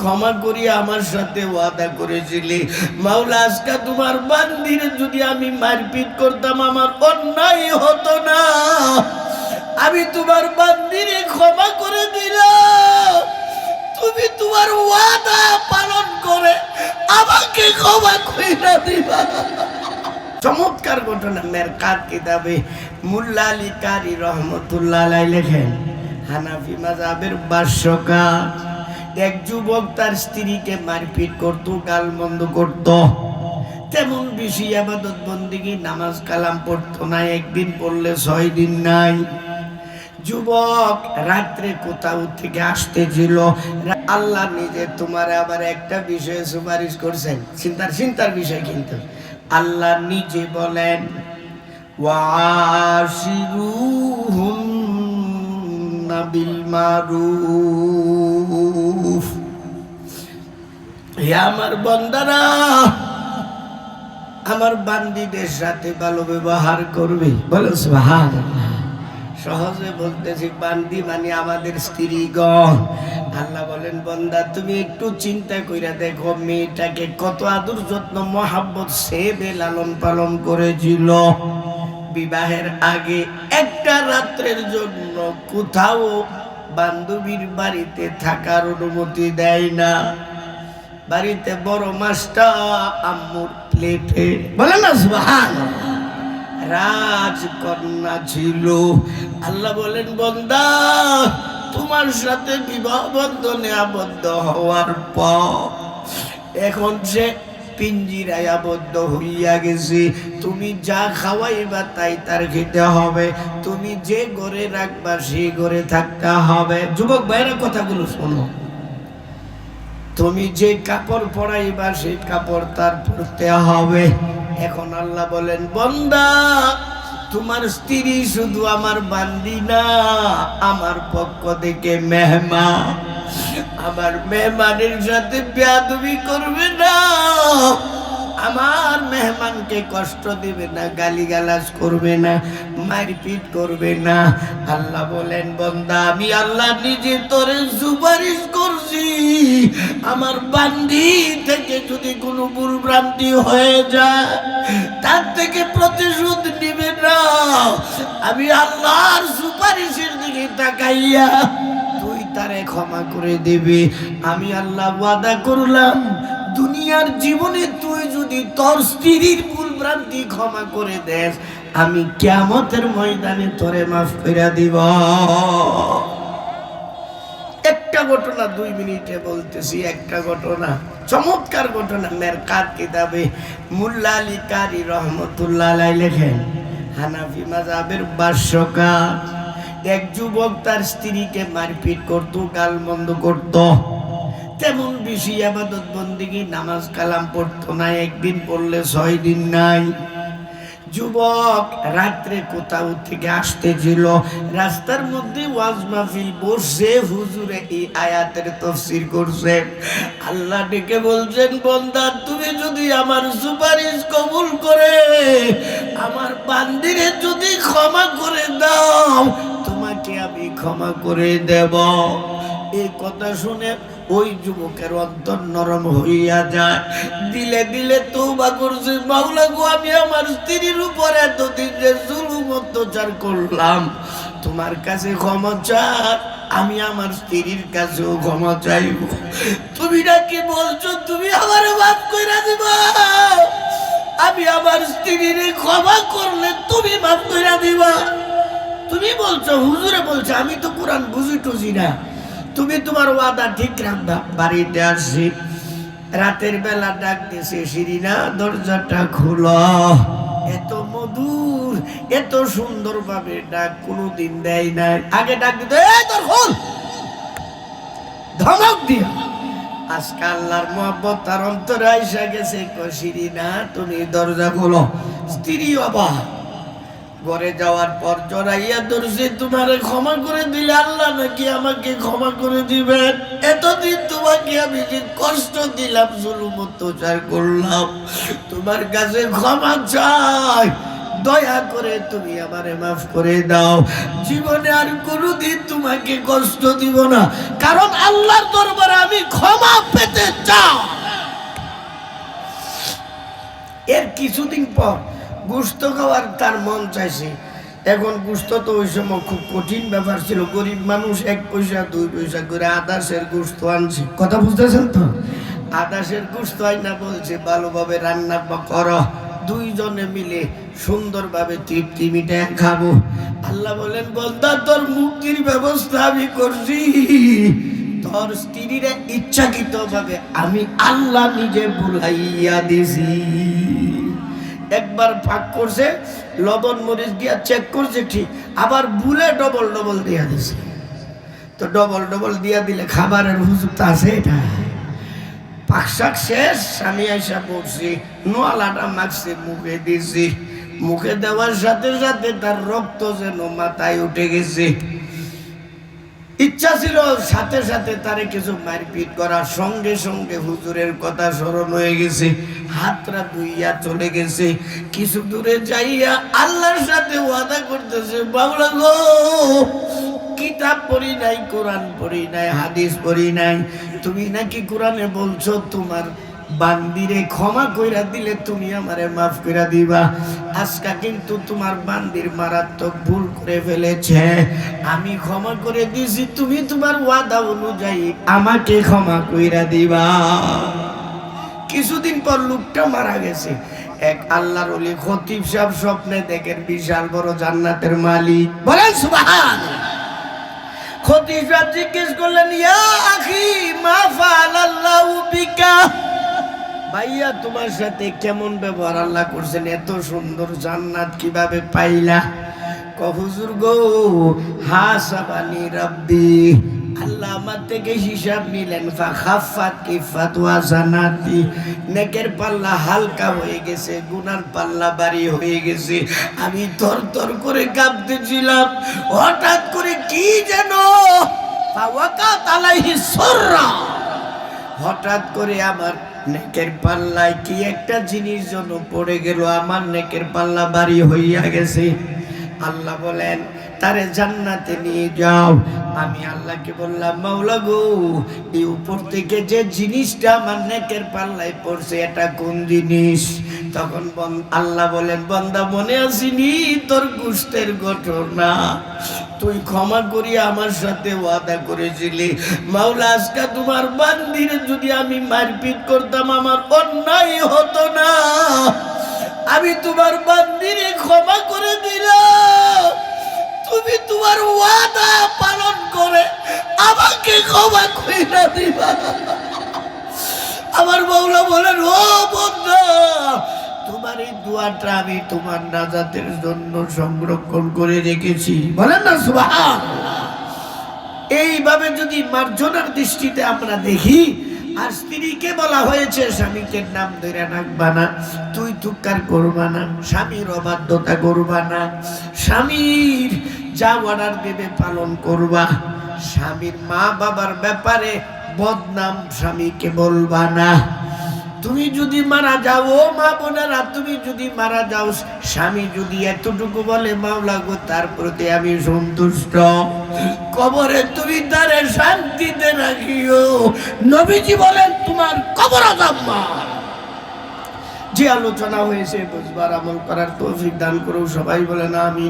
ক্ষমা করি আমার সাথে ওয়াদা করেছিলি। মাওলা, আজকে তোমার বান্দিরে যদি আমি মারপিট করতাম, আমার অন্যায় হতো না। আমি তোমার বান্দিরে ক্ষমা করে দিলাম। তুমি তোমার ওয়াদা পালন করে আমাকে ক্ষমা কইরা দিবা। চমৎকার ঘটনা, মেরকাত কিতাবে মুল্লা আলী কারি রহমতুল্লাহ লেখেন, হানাফি মাজাবের বাস্যকার এক যুবক তার স্ত্রীকে মারপিট করত, গাল বন্ধ করত। তেমন বেশি আবাদত বন্দিগি নামাজ কালাম পড়তো না, একদিন পড়লে ছয় দিন নাই। যুবক রাত্রে কোথাও থেকে আসতেছিল আল্লাহ নিজে তোমার আবার একটা বিষয়ে সুপারিশ করছেন। চিন্তার চিন্তার বিষয় কিন্তু। আল্লাহ নিজে বলেন, ওয়াশিরুহুন্না বিল মারুফ। আমার বন্দারা, আমার বান্দিদের সাথে ভালো ব্যবহার করবে। বলো সহজে বলতেছি, বান্দি মানে আমাদের স্ত্রীগণ। আল্লাহ বলেন, বন্দা, তুমি একটু চিন্তা কইরা দেখো, মেয়েটাকে কত আদর যত্ন, মহাব্বত সেবে লালন পালন করেছিল। বিবাহের আগে একটা রাত্রের জন্য কোথাও বান্ধবীর বাড়িতে থাকার অনুমতি দেয় না। বাড়িতে বড় মাছটা আম্মুর প্লেটে বলে না, সুবহানাল্লাহ। রাজকন্যা ছিল। আল্লাহ বলেন, বন্দা, তোমার সাথে বিবাহ বন্ধনে আবদ্ধ হওয়ার পর এখন সে পিঞ্জিরায় আবদ্ধ হইয়া গেছে। তুমি যা খাওয়াইবা তাই তার খেতে হবে। তুমি যে ঘরে রাখবা সেই ঘরে থাকতে হবে। যুবক ভাইয়ের, কথাগুলো শোনো। তুমি যে কাপড় পরাইবা, সেই কাপড় তার পরতে হবে। এখন আল্লাহ বলেন, বন্দা, তোমার স্ত্রী শুধু আমার বান্দি না, আমার পক্ষ থেকে মেহমা আমার মেহমানের সাথে বেয়াদবি করবে না। আমার মেহমানকে কষ্ট দিবে না, গালিগালাজ করবে না, মারপিট করবে না। আল্লাহ বলেন, বন্দা, আমি আল্লাহ নিজে তোরে সুপারিশ করছি। আমার বান্দি থেকে যদি কোনো ভুল ভ্রান্তি হয়ে যায়, তার থেকে প্রতিশোধ নিবে না। আমি আল্লাহর সুপারিশের দিকে তাকাইয়া তুই তারে ক্ষমা করে দেবে। আমি আল্লাহ ওয়াদা করলাম দুনিয়ার জীবনে তুই যদি তোর স্ত্রীর ভুল ভ্রান্তি ক্ষমা করে দেস, আমি কেমতের ময়দানে তোরে মাফ করে দিব। একটা ঘটনা দুই মিনিটে বলতেছি, একটা ঘটনা, চমৎকার ঘটনা। মেরকাত কিতাবে? মুল্লা আলী কারি রহমতুল্লাহ আলাই লেখেন, হানাফি মাজাবের বাস্যকার এক যুবক তার স্ত্রীকে মারপিট করত, গাল বন্ধ করত। তেমন বেশি আবাদত বন্দিগি নামাজ কালাম পড়তো না, একদিন পড়লে ছয় দিন নাই। যুবক রাত্রে কোথাও থেকে আসতেছিল, রাস্তার মধ্যে ওয়াজ মাহফিল বসে হুজুরে এই আয়াতের তফসির করছে। আল্লাহ ডেকে বলছেন, বন্দা, তুমি যদি আমার সুপারিশ কবুল করে, আমার বান্দিরে যদি ক্ষমা করে দাও, তোমাকে আমি ক্ষমা করে দেব। এই কথা শুনে ওই যুবকের অন্তর নরম হইয়া যায়। দিলে দিলে তৌবা করছে, মাওলা গো, আমি আমার স্ত্রীর উপর এতদিন যে জুলুম, অত্যাচার করলাম। তোমার কাছে ক্ষমা চার আমি আমার স্ত্রীর কাছেও ক্ষমা চাইব। তুমি নাকি বলছো, তুমি আমার মাফ কইরা দিবা? আমি আমার স্ত্রীর ক্ষমা করলে তুমি মাফ কইরা দিবা। তুমি বলছো, হুজুরে বলছো, আমি তো কোরআন বুঝি টুঝি না। তুমি তোমার ওয়াদা ঠিক রাখবা। বাড়িতে আসছি। রাতের বেলা ডাক দিছে সিরিনা দরজাটা খুলো। এত মধুর, এত সুন্দর ভাবে ডাক কোনোদিন দেয় নাই। আগে ডাক দিত তোর খোল! ধমক দিয়া। আজকে আল্লাহর মোহাম্মত তার অন্তরে আইসা গেছে কষিরি না, তুমি দরজা খোলো। স্ত্রী অবাক। ঘরে যাওয়ার পর জড়াইয়া ধরছে, তোমারে ক্ষমা করে দিলে আল্লাহ নাকি আমাকে ক্ষমা করে দিবেন? এতদিন তোমাকে আমি যে কষ্ট দিলাম, জুলুম, অত্যাচার করলাম, তোমার কাছে ক্ষমা চাই। দয়া করে তুমি আমারে মাফ করে দাও। জীবনে আর কোনোদিন তোমাকে কষ্ট দিব না, কারণ আল্লাহর দরবারে আমি ক্ষমা পেতে চাও এর কিছুদিন পর গুস্ত খাওয়ার তার মন চাইছে। এখন গুস্ত তো ওই সময় খুব কঠিন ব্যাপার ছিল। গরিব মানুষ এক পয়সা দুই পয়সা করে আদাসের গুস্ত আনছে। কথা বুঝতেছেন তো? আদাসের গুস্ত আইনা বলছে ভালোভাবে রান্না বা করো। দুইজনে মিলে সুন্দরভাবে তৃপ্তি মিটায় খাব। আল্লাহ বলেন বন্দা তোর মুক্তির ব্যবস্থা আমি করছি। তোর স্ত্রীরা ইচ্ছাকৃত ভাবে আমি আল্লাহ নিজে বুলাইয়া দিছি। একবার ফাঁক করছে, লবণ মরিচ দিয়া চেক করছে ঠিক, আবার বুলে ডবল ডবল দিয়া দিছে। তো ডবল ডবল দিয়া দিলে খাবারের হুজুর তো আছে এটা। পাকশাক শেষ, স্বামী আইসা পড়ছি নোয়ালাটা মাখছে, মুখে দিছি। মুখে দেওয়ার সাথে সাথে তার রক্ত যেন মাথায় উঠে গেছে। ইচ্ছা ছিল সাথে সাথে তারে কিছু মারপিট করার। সঙ্গে সঙ্গে হুজুরের কথা স্মরণ হয়ে গেছে, হাতরা ধুইয়া চলে গেছে। কিছু দূরে যাইয়া আল্লাহর সাথে ওয়াদা করতেছে, বাবলা গো, কিতাব পড়ি নাই, কোরআন পড়ি নাই, হাদিস পড়ি নাই। তুমি নাকি কোরআনে বলছো তোমার বান্দিরে ক্ষমা কইরা দিলে তুমি আমারে মাফ কইরা দিবা। আজকা কিন্তু তোমার বান্দির মারাত্মক ভুল করে ফেলেছে। আমি ক্ষমা করে দিছি তুমি তোমার ওয়াদা অনুযায়ী আমাকে ক্ষমা কইরা দিবা। কিছুদিন পর লোকটা মারা গেছে। এক আল্লাহর ওলি খতিব সাহেব স্বপ্নে দেখেন বিশাল বড় জান্নাতের মালিক। বলেন সুবহান খতিব সাহেব জিজ্ঞেস করলেন, ইয়া আখি, মা ফাআলাল্লাহু বিকা? ভাইয়া, তোমার সাথে কেমন ব্যবহার আল্লাহ করছেন? এত সুন্দর জান্নাত কীভাবে পাইলা? কহুজুর গো, হাসাবানি রাব্বি। আল্লাহ আমার থেকে হিসাব নিলেন ফাখাফাত কিফাত ওয়া জানাতি। নেকের পাল্লা হালকা হয়ে গেছে, গুনার পাল্লা বাড়ি হয়ে গেছে। আমি তর তর করে কাঁপতেছিলাম। হঠাৎ করে কি যেন? ফাওয়াকাত আলাইহি সুররা। হঠাৎ করে আমার নেকের পাল্লায় কি একটা জিনিস যেন পড়ে গেল, আমার নেকের পাল্লা বাড়ি হইয়া গেছে। আল্লাহ বলেন, তারে জান্নাতে নিয়ে যাও। আমি আল্লাহকে বললাম, মাওলা গো, এই উপর থেকে যে জিনিসটা আমার নেকের পাল্লায় পড়ছে, এটা কোন জিনিস? তখন আল্লাহ বলেন, বন্দা, মনে আসিনি তোর গুস্তের ঘটনা? তুই ক্ষমা করিয়া আমার সাথে ওয়াদা করেছিলি। মাওলা, আজকে তোমার বান্দিরে যদি আমি মারপিট করতাম, আমার অন্যায় হতো না। আমি তোমার বান্দিরে ক্ষমা করে দিলাম। তুমি তোমার ওয়াদা পালন করে আমাকে ক্ষমা কইরা দিবা। আমার বউলা বলেন, ও বন্ধু, তোমার এই দোয়াটা আমি তোমার নাজাতের জন্য সংরক্ষণ করে রেখেছি। বলেন না সুবহান এইভাবে যদি মার্জনার দৃষ্টিতে আমরা দেখি, আর স্ত্রীকে বলা হয়েছে, স্বামীকে নাম ধরে রাখবা না, তুই তুকার করবা না, স্বামীর অবাধ্যতা করবা না, স্বামীর যা অর্ডার দেবে পালন করবা, স্বামীর মা বাবার ব্যাপারে বদনাম স্বামীকে বলবা না। তুমি যদি মারা যাও, ও মা বোনেরা, তুমি যদি মারা যাও, স্বামী যদি এতটুকু বলে, মাওলা গো, তার প্রতি আমি সন্তুষ্ট। কবরে তুমি তারে শান্তিতে রাখিও। নবীজি বলেন, তোমার কবর আজাম্মা যে আলোচনা হয়েছে, বুঝবার আমল করার তৌফিক দান করো সবাই বলেন আমি